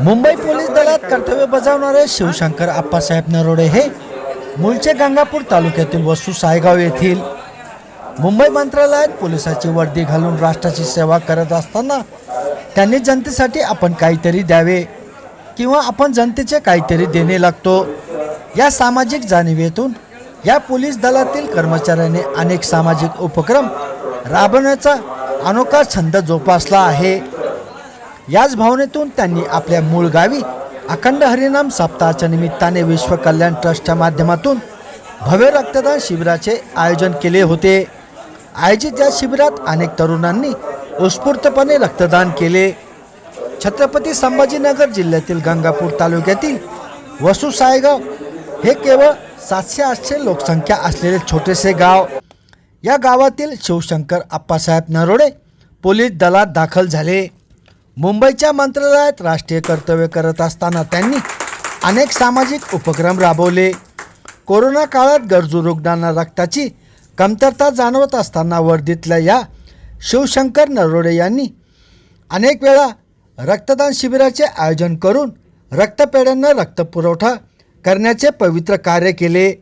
Mumbai police दलात कर्तव्य बजावणारे शिवशंकर आप्पासाहेब नरोडे हे मूळचे गंगापूर तालुक्यातील वसू सायगाव येथील मुंबई मंत्रालयात पोलिसाची वर्दी घालून राष्ट्राची सेवा करत असताना त्यांनी जनतेसाठी आपण काहीतरी द्यावे किंवा आपण जनतेचे काहीतरी देणे लागतो. या सामाजिक जाणीवेतून या पोलीस दलातील कर्मचाऱ्यांनी अनेक सामाजिक उपक्रम राबवण्याचा अनोखा छंद जोपासला आहे. याच भावनेतून त्यांनी आपल्या मूळ गावी अखंड हरिनाम सप्ताहाच्या निमित्ताने विश्व कल्याण ट्रस्टच्या माध्यमातून भव्य रक्तदान शिबिराचे आयोजन केले होते. आयोजित या शिबिरात अनेक तरुणांनी उत्स्फूर्तपणे रक्तदान केले. छत्रपती संभाजीनगर जिल्ह्यातील गंगापूर तालुक्यातील वसू सायगाव हे केवळ सातशे आठशे लोकसंख्या असलेले छोटेसे गाव. या गावातील शिवशंकर आप्पासाहेब नरोडे पोलीस दलात दाखल झाले. मुंबईच्या मंत्रालयात राष्ट्रीय कर्तव्य करत असताना त्यांनी अनेक सामाजिक उपक्रम राबवले. कोरोना काळात गरजू रुग्णांना रक्ताची कमतरता जाणवत असताना वर्धीतल्या या शिवशंकर नरोडे यांनी अनेक वेळा रक्तदान शिबिराचे आयोजन करून रक्तपेढ्यांना रक्तपुरवठा करण्याचे पवित्र कार्य केले.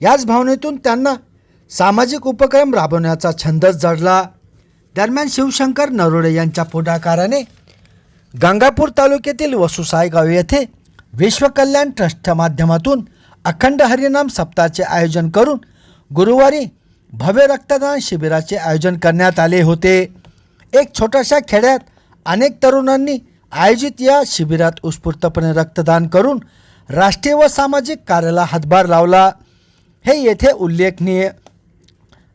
याच भावनेतून त्यांना सामाजिक उपक्रम राबवण्याचा छंदच जडला. दरम्यान शिवशंकर नरोडे यांच्या पुढाकाराने गंगापूर तालुक्यातील वसुसायगाव येथे विश्वकल्याण ट्रस्टच्या माध्यमातून अखंड हरिनाम सप्ताहाचे आयोजन करून गुरुवारी भव्य रक्तदान शिबिराचे आयोजन करण्यात आले होते. एक छोट्याशा खेड्यात अनेक तरुणांनी आयोजित या शिबिरात उत्स्फूर्तपणे रक्तदान करून राष्ट्रीय व सामाजिक कार्याला हातभार लावला. हे येथे उल्लेखनीय.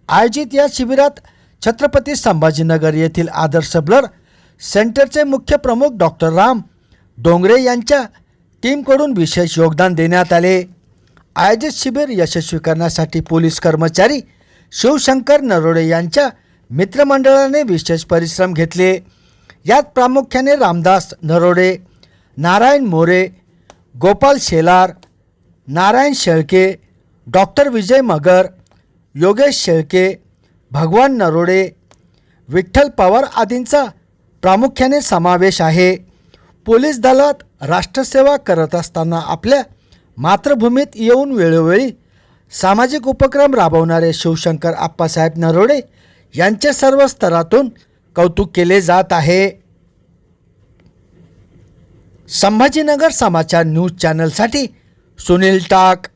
आयोजित या शिबिरात छत्रपती संभाजीनगर येथील आदर्श ब्लड सेंटरचे मुख्य प्रमुख डॉक्टर राम डोंगरे यांच्या टीमकडून विशेष योगदान देण्यात आले. आयोजित शिबिर यशस्वी करण्यासाठी पोलीस कर्मचारी शिवशंकर नरोडे यांच्या मित्रमंडळाने विशेष परिश्रम घेतले. यात प्रामुख्याने रामदास नरोडे नारायण मोरे गोपाल शेलार नारायण शेळके डॉक्टर विजय मगर योगेश शेळके भगवान नरोडे विठ्ठल पवार आदींचा प्रामुख्याने समावेश आहे. पोलीस दलात राष्ट्रसेवा करत असताना आपल्या मातृभूमीत येऊन वेळोवेळी सामाजिक उपक्रम राबवणारे शिवशंकर आप्पासाहेब नरोडे यांचे सर्व स्तरातून कौतुक केले जात आहे. संभाजीनगर समाचार न्यूज चॅनलसाठी सुनील टाक.